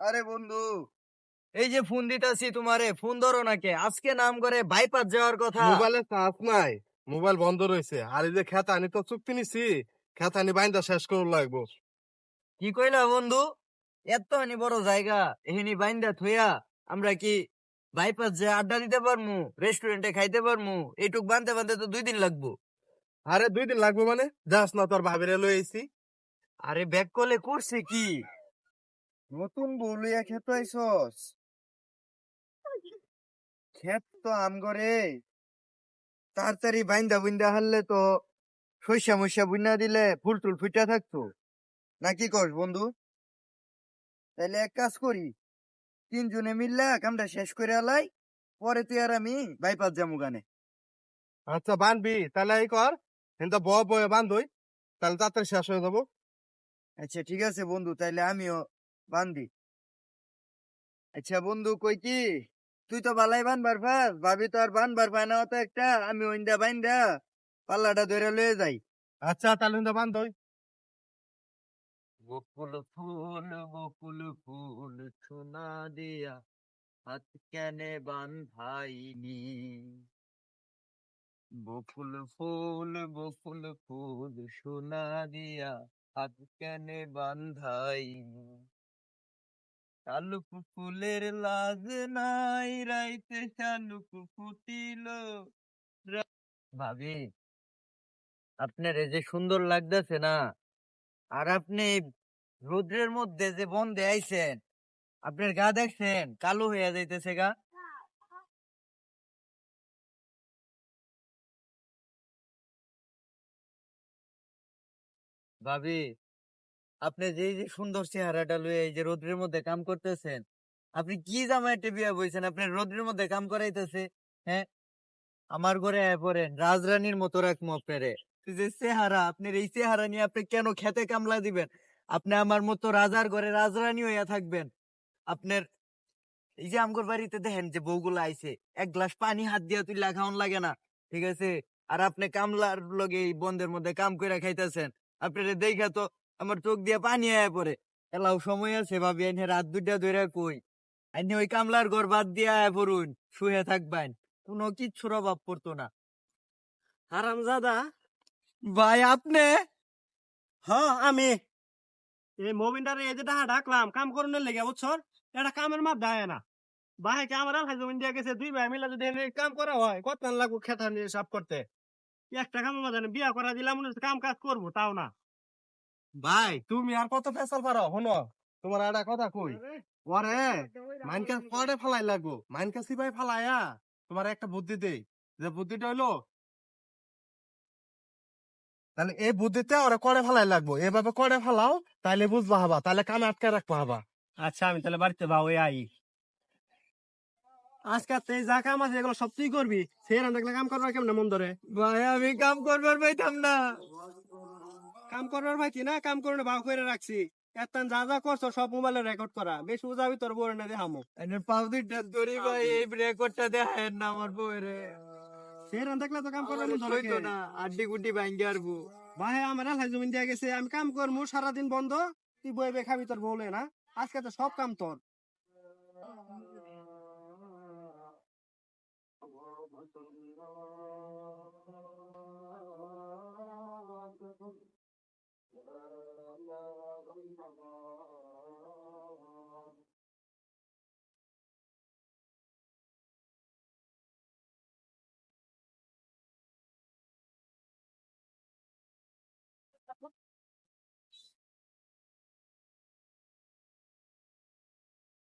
আরে বন্ধু এই যে ফোন দিতাছি তোমারে ফোন ধরো নাকে? আজকে নাম করে বাইপাস যাওয়ার কথা। মোবাইলে চার্জ নাই মোবাইল বন্ধ রয়েছে আর এই যে খেতানি তো চুক্তি নিছি। খেতানি বাইন্দা শেষ করে লাগবো। কি কইলা বন্ধু? এত হানি বড় জায়গা এখানে বাইন্দা থইয়া আমরা কি বাইপাস যে আড্ডা দিতে পারমু রেস্টুরেন্টে খাইতে পারমু এইটুক বানতে বানতে তো দুই দিন লাগবো। আরে দুই দিন লাগবে মানে? যাস না তোর ভাবিরে লই আইছি। আরে ব্যাক কলে করছে কি? নতুন বলিয়া খেত আইসস? খেত তো আম করে তাড়াতাড়ি বাইন্দা বুন্দা হারলে তো শস্যা মস্যা বুনা দিলে ফুল টুল ফুটা থাকতো। নাকি কস বন্ধু? তাহলে এক কাজ করি তিনজনে মিললে কামটা শেষ করে আলাই পরে তুই আর আমি বাইপাস যামু গানে। আচ্ছা বানবি তাহলে এই কর কিন্তু বয় বয়ে বান্ধই তাহলে তাড়াতাড়ি শেষ হয়ে যাব। আচ্ছা ঠিক আছে বন্ধু তাইলে আমিও বান্ধি আচ্ছা বন্ধু কই কি? তুই তো বালাই বানবার পাস ভাবি তো আর বানবার পায় না অত একটা। আমি ওইন্দা বাইন্দা পাল্লাটা ধরে লয়ে যাই। আচ্ছা তাহলে কিন্তু বান্ধই বকুল ফুল বকুল ফুল সোনা দিয়া হাত কেনে বান্ধাইনি। বকুল ফুল বকুল ফুল সোনা দিয়া হাত কেনে বান্ধাইনি। শালুক ফুলের লাজ নাই, রাইতে শালুক ফুটিল। ভাবি, আপনার এই যে সুন্দর লাগতেছে না? আর আপনি রোদ্রের মধ্যে যে বন্ধে আইছেন, আপনার গা দেখছেন, কালো হয়ে যাইতেছে গা। ভাবি আপনি যে যে সুন্দর চেহারাটা লয়ে এই যে রোদ্রের মধ্যে কাম করতেছেন, আপনি কি জামাইটে বিয়া বইছেন? আপনি রোদ্রের মধ্যে কাম করাইতেছে হ্যাঁ? আমার ঘরে পড়েন, রাজরানীর মতো রাখব আপনারে। যে চেহারা, আপনার এই চেহারা নিয়ে আপনি কেন খেতে কামলা দিবেন? আপনি আমার মতো রাজার ঘরে রাজরানী হইয়া থাকবেন। আপনার, এই যে আমগর বাড়িতে দেখেন যে বউগুলো আইছে, এক গ্লাস পানি হাত দিয়া তুই খাওয়ান লাগে না, ঠিক আছে? আর আপনি কামলার লগে এই বন্ধের মধ্যে কাম করে খাইতেছেন। আপনার দেখা তো আমার চোখ দিয়ে পানি আয়া পড়ে। এলাও সময় আছে ভাবি এনে রাত দুইটা ধরে কই। আইনে ওই কামলার ঘর বাদ দিয়ে আয়া পড়ুন শুয়ে থাকবেন কোনো কিচ্ছুর অভাব পড়তো না। হারাম জাদা ভাই আপনি? হ্যাঁ আমি। এই মোবিনটারে এই যে ডাহা ডাকলাম কাম করনের লেগে বুঝছর? এটা কামের মাপ দেয় না। বাহাকে আমার আলহাই জমিন দিয়ে গেছে দুই ভাই মিলে যদি এনে কাম করা হয় কত লাগবো খেতা নিয়ে সাফ করতে। একটা কামের মাঝে বিয়া করা দিলাম কাম কাজ করব তাও না। ভাই তুমি আর কত ফেসাল পারো? হনো তোমার একটা কথা কই। ওরে মাইনকা পরে ফালাই লাগবো? মাইনকা সিপাই ফালাইয়া তোমার একটা বুদ্ধি দেই। যে বুদ্ধিটা হইল তাহলে এই বুদ্ধিতে ওরা করে ফেলাই লাগবো? এভাবে করে ফেলাও তাহলে বুঝবা হবা তাহলে কামে আটকে রাখবা হবা। আচ্ছা আমি তাহলে বাড়িতে বা ওই আই। আজকে তুই যা কাম আছে এগুলো সব তুই করবি? সে রান দেখলে কাম করবার কেমন মন ধরে? ভাই আমি কাম করবার পাইতাম না। কাম করার ভাইতি না কাম করে ভাও করে রাখছি এতান যা যা করছ সব মোবাইলে রেকর্ড করা বেশ উজাবি তোর বউরে না দেখামো পাউদি দরি ভাই এই রেকর্ডটা দেখায় না আমার বউরে কাম না আড্ডি গুড্ডি ভাই গেছে আমি কাম বন্ধ না আজকে তো কাম problem?